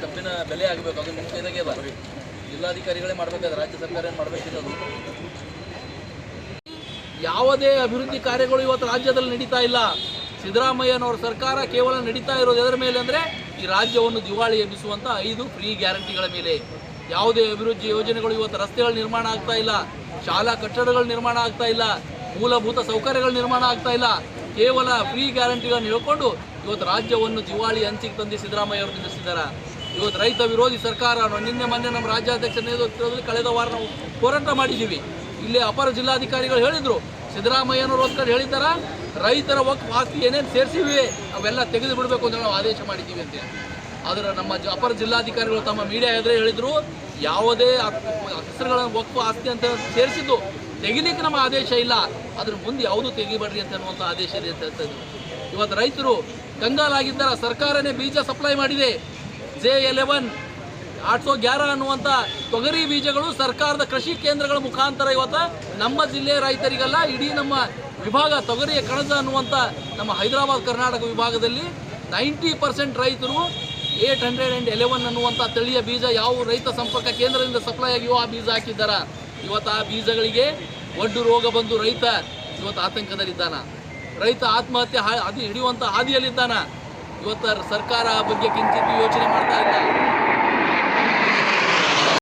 ಕಬ್ಬಿನ ಬೆಲೆ ಆಗಬೇಕು ಅದು ನಿಮ್ಮ ಕೈದಾಗೆ ಅದ ಜಿಲ್ಲಾಧಿಕಾರಿಗಳೇ ಮಾಡಬೇಕಾದ್ರೆ ರಾಜ್ಯ ಸರ್ಕಾರ ಏನು ಮಾಡಬೇಕಿಲ್ಲ ಅದು ಯಾವುದೇ ಅಭಿವೃದ್ಧಿ ಕಾರ್ಯಗಳು ಇವತ್ತು ರಾಜ್ಯದಲ್ಲಿ ನಡೀತಾ ಇಲ್ಲ. ಸಿದ್ದರಾಮಯ್ಯನವರ ಸರ್ಕಾರ ಕೇವಲ ನಡೀತಾ ಇರೋದು ಎದರ ಮೇಲೆ ಅಂದರೆ ಈ ರಾಜ್ಯವನ್ನು ದಿವಾಳಿ ಎಬ್ಬಿಸುವಂಥ ಐದು ಫ್ರೀ ಗ್ಯಾರಂಟಿಗಳ ಮೇಲೆ ಯಾವುದೇ ಅಭಿವೃದ್ಧಿ ಯೋಜನೆಗಳು ಇವತ್ತು ರಸ್ತೆಗಳು ನಿರ್ಮಾಣ ಆಗ್ತಾ ಇಲ್ಲ, ಶಾಲಾ ಕಟ್ಟಡಗಳು ನಿರ್ಮಾಣ ಆಗ್ತಾ ಇಲ್ಲ, ಮೂಲಭೂತ ಸೌಕರ್ಯಗಳು ನಿರ್ಮಾಣ ಆಗ್ತಾ ಇಲ್ಲ. ಕೇವಲ ಫ್ರೀ ಗ್ಯಾರಂಟಿಗಳನ್ನು ಹೇಳ್ಕೊಂಡು ಇವತ್ತು ರಾಜ್ಯವನ್ನು ದಿವಾಳಿ ಅಂಚಿಗೆ ತಂದು ಸಿದ್ದರಾಮಯ್ಯ ಅವರು ನಿಲ್ಲಿಸಿದ್ದಾರೆ. ಇವತ್ತು ರೈತ ವಿರೋಧಿ ಸರ್ಕಾರ ನಿನ್ನೆ ಮೊನ್ನೆ ನಮ್ಮ ರಾಜ್ಯಾಧ್ಯಕ್ಷ ನೇತೃತ್ವದಲ್ಲಿ ಕಳೆದ ವಾರ ನಾವು ಹೋರಾಟ ಮಾಡಿದ್ದೀವಿ. ಇಲ್ಲಿ ಅಪರ ಜಿಲ್ಲಾಧಿಕಾರಿಗಳು ಹೇಳಿದರು. ಸಿದ್ದರಾಮಯ್ಯನವರು ಕಡೆ ಹೇಳಿದ್ದಾರ? ರೈತರ ಒಕ್ ಆಸ್ತಿ ಏನೇನು ಸೇರಿಸಿವಿ, ಅವೆಲ್ಲ ತೆಗೆದು ಬಿಡಬೇಕು ಅಂತ ನಾವು ಆದೇಶ ಮಾಡಿದ್ದೀವಿ ಅಂತ ಆದರೆ ನಮ್ಮ ಅಪರ ಜಿಲ್ಲಾಧಿಕಾರಿಗಳು ತಮ್ಮ ಮೀಡಿಯಾ ಎದುರೇ ಹೇಳಿದ್ರು, ಯಾವುದೇ ಹೆಸರುಗಳನ್ನು ವಕ್ಫ್ ಆಸ್ತಿ ಅಂತ ಸೇರಿಸಿದ್ದು ತೆಗಿಲಿಕ್ಕೆ ನಮ್ಮ ಆದೇಶ ಇಲ್ಲ. ಅದ್ರ ಮುಂದೆ ಯಾವುದು ತೆಗಿಬೇಡ್ರಿ ಅಂತ ಅನ್ನುವಂಥ ಆದೇಶ ಇದೆ ಅಂತ ಹೇಳ್ತಾ ಇವತ್ತು ರೈತರು ಕಂಗಾಲಾಗಿದ್ದಾರೆ, ಸರ್ಕಾರನೇ ಬೀಜ ಸಪ್ಲೈ ಮಾಡಿದೆ. ಜೆ ಎಲೆವನ್ ಆಟ್ಸೋ ಗ್ಯಾರ ಅನ್ನುವಂಥ ತೊಗರಿ ಬೀಜಗಳು ಸರ್ಕಾರದ ಕೃಷಿ ಕೇಂದ್ರಗಳ ಮುಖಾಂತರ ಇವತ್ತು ನಮ್ಮ ಜಿಲ್ಲೆಯ ರೈತರಿಗಲ್ಲ, ಇಡೀ ನಮ್ಮ ವಿಭಾಗ ತೊಗರಿಯ ಕಣಜ ಅನ್ನುವಂಥ ನಮ್ಮ ಹೈದರಾಬಾದ್, ಕರ್ನಾಟಕ ವಿಭಾಗದಲ್ಲಿ ನೈಂಟಿ ಪರ್ಸೆಂಟ್ ರೈತರು ಏಟ್ ಹಂಡ್ರೆಡ್ ಆ್ಯಂಡ್ ಎಲೆವನ್ ಅನ್ನುವಂಥ ತಳಿಯ ಬೀಜ ಯಾವ ರೈತ ಸಂಪರ್ಕ ಕೇಂದ್ರದಿಂದ ಸಪ್ಲೈ ಆಗಿಯೋ ಆ ಬೀಜ ಹಾಕಿದ್ದಾರ. ಇವತ್ತು ಆ ಬೀಜಗಳಿಗೆ ಒಡ್ಡು ರೋಗ ಬಂದು ರೈತ ಇವತ್ತು ಆತಂಕದಲ್ಲಿದ್ದಾನ. ರೈತ ಆತ್ಮಹತ್ಯೆ ಹಾ ಅದು ಹಿಡಿಯುವಂಥ ಹಾದಿಯಲ್ಲಿದ್ದಾನ. ಇವತ್ತು ಸರ್ಕಾರ ಬಗ್ಗೆ ಕಿಂಚಿತ್ ಯೋಚನೆ ಮಾಡ್ತಾ ಇಲ್ಲ.